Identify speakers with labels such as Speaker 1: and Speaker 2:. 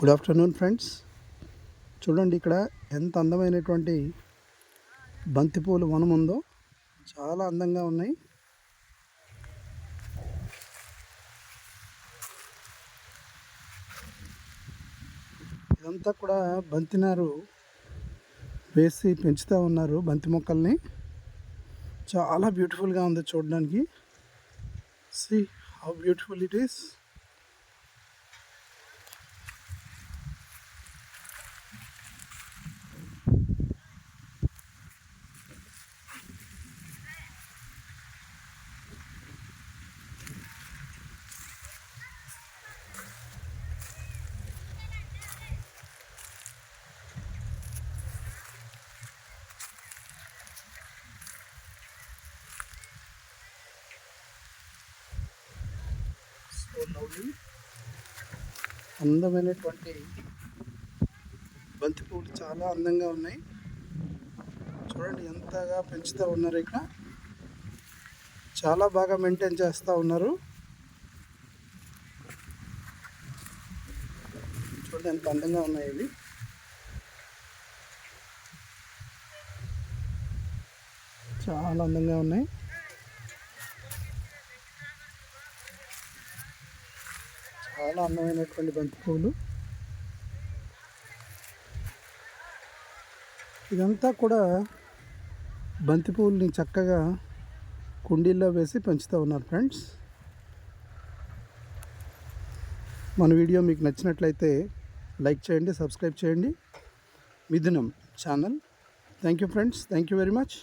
Speaker 1: Good afternoon friends చూడండి ఇక్కడ ఎంత అందమైనటువంటి బంతిపూలు వనం ఉందో చాలా అందంగా ఉన్నాయి. ఇదంతా కూడా బంతినారు వేసి పెంచుతూ ఉన్నారు బంతి మొక్కల్ని. చాలా బ్యూటిఫుల్గా ఉంది చూడడానికి. See how beautiful it is so అందమైనటువంటి బంతి పువ్వులు చాలా అందంగా ఉన్నాయి. చూడండి ఎంతగా పెంచుతూ ఉన్నారు ఇక్కడ. చాలా బాగా మెయింటైన్ చేస్తూ ఉన్నారు. చూడండి ఎంత అందంగా ఉన్నాయి ఇవి. చాలా అందంగా ఉన్నాయి. చాలా అందమైనటువంటి బంతి. పువ్వులు ఇదంతా కూడా బంతి పువ్వుల్ని చక్కగా కుండీల్లో వేసి పెంచుతూ ఉన్నారు ఫ్రెండ్స్. మన వీడియో మీకు నచ్చినట్లయితే లైక్ చేయండి సబ్స్క్రైబ్ చేయండి. Mithunam channel. Thank you friends. Thank you very much.